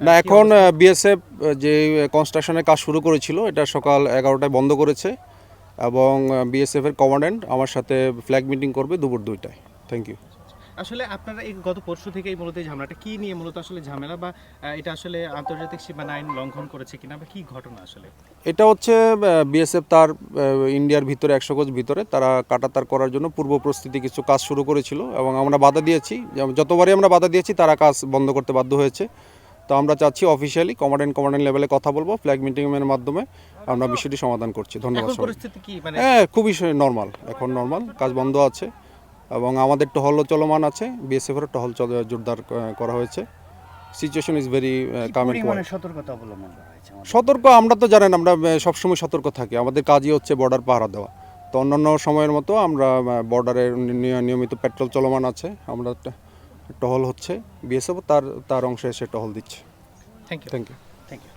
না এখন বিএসএফ যে কনস্ট্রাকশনের কাজ শুরু করেছিল এটা সকাল এগারোটায় বন্ধ করেছে। এবং বিএসএফ এর কমান্ড্যান্ট আমার সাথে ফ্ল্যাগ মিটিং করবে দুপুর দুইটায়। থ্যাংক ইউ আসলে আপনারা এই গত পরশু থেকে এই মূলত ঝামেলাটা কি নিয়ে মূলত আসলে ঝামেলা বা এটা আসলে আন্তর্জাতিক সীমানা আইন লঙ্ঘন করেছে কিনা বা কি ঘটনা আসলে? এটা হচ্ছে বিএসএফ তার ইন্ডিয়ার ভিতরে একশো গজ ভিতরে তারা কাটাতার করার জন্য পূর্ব প্রস্তুতি কিছু কাজ শুরু করেছিল। এবং আমরা বাধা দিয়েছি যতবারই আমরা বাধা দিয়েছি তারা কাজ বন্ধ করতে বাধ্য হয়েছে। তো আমরা চাচ্ছি অফিসিয়ালি কমান্ড্যান্ট কমান্ড্যান্ট লেভেলে কথা বলব ফ্ল্যাগ মিটিংয়ের মাধ্যমে আমরা বিষয়টি সমাধান করছি। ধন্যবাদ এখন সবাই পরিস্থিতি কি? মানে হ্যাঁ খুবই নর্মাল এখন নর্মাল কাজ বন্ধ আছে। এবং আমাদের টহলও চলমান আছে বিএসএফের টহল চল- জোরদার করা হয়েছে। সিচুয়েশন ইজ ভেরি সতর্কতা অবলম্বন করা হয়েছে সতর্ক আমরা তো জানেন আমরা সবসময় সতর্ক থাকি। আমাদের কাজই হচ্ছে বর্ডার পাহারা দেওয়া। তো অন্যান্য সময়ের মতো আমরা বর্ডারে নিয়মিত পেট্রোল চলমান আছে। আমরা টহল হচ্ছে বিএসএফ তার তার অংশে এসে টহল দিচ্ছে। Thank you thank you thank you.